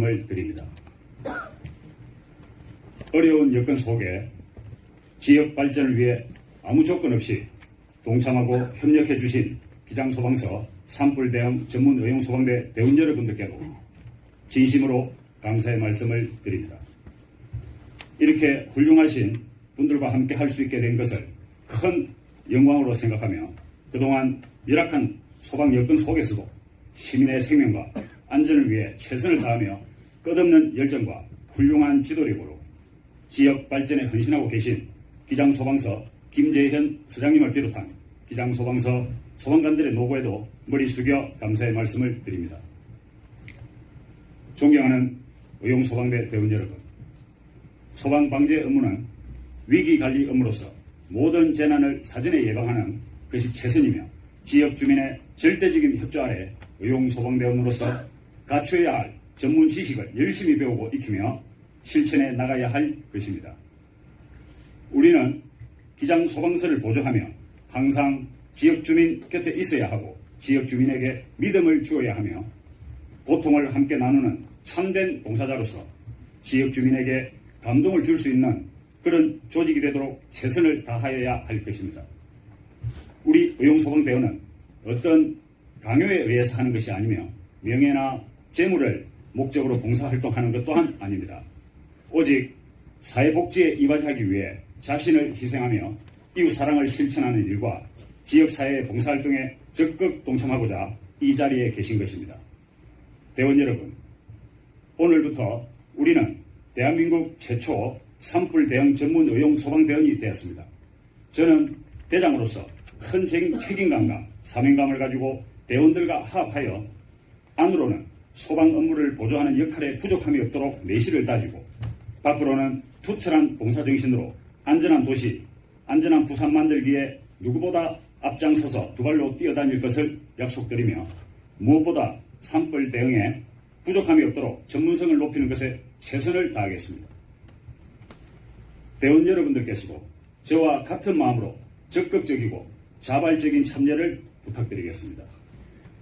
을 드립니다. 어려운 여건 속에 지역 발전을 위해 아무 조건 없이 동참하고 협력해 주신 기장소방서 산불 대응 전문 의용 소방대 대원 여러분들께도 진심으로 감사의 말씀을 드립니다. 이렇게 훌륭하신 분들과 함께 할 수 있게 된 것을 큰 영광으로 생각하며 그동안 열악한 소방 여건 속에서도 시민의 생명과 안전을 위해 최선을 다하며 끝없는 열정과 훌륭한 지도력으로 지역 발전에 헌신하고 계신 기장소방서 김재현 서장님을 비롯한 기장소방서 소방관들의 노고에도 머리 숙여 감사의 말씀을 드립니다. 존경하는 의용소방대 대원 여러분, 소방방재 업무는 위기관리 업무로서 모든 재난을 사전에 예방하는 것이 최선이며 지역 주민의 절대적인 협조 아래 의용소방대원으로서 갖춰야 할 전문 지식을 열심히 배우고 익히며 실천해 나가야 할 것입니다. 우리는 기장 소방서를 보조하며 항상 지역 주민 곁에 있어야 하고 지역 주민에게 믿음을 주어야 하며 고통을 함께 나누는 참된 봉사자로서 지역 주민에게 감동을 줄 수 있는 그런 조직이 되도록 최선을 다하여야 할 것입니다. 우리 의용소방대원은 어떤 강요에 의해서 하는 것이 아니며 명예나 재물을 목적으로 봉사활동하는 것 또한 아닙니다. 오직 사회복지에 이바지하기 위해 자신을 희생하며 이웃 사랑을 실천하는 일과 지역사회 봉사활동에 적극 동참하고자 이 자리에 계신 것입니다. 대원 여러분, 오늘부터 우리는 대한민국 최초 산불 대응 전문 의용 소방대원이 되었습니다. 저는 대장으로서 큰 책- 책임감과 사명감을 가지고 대원들과 화합하여 안으로는 소방 업무를 보조하는 역할에 부족함이 없도록 내실을 다지고 밖으로는 투철한 봉사정신으로 안전한 도시, 안전한 부산 만들기에 누구보다 앞장서서 두 발로 뛰어다닐 것을 약속드리며 무엇보다 산불 대응에 부족함이 없도록 전문성을 높이는 것에 최선을 다하겠습니다. 대원 여러분들께서도 저와 같은 마음으로 적극적이고 자발적인 참여를 부탁드리겠습니다.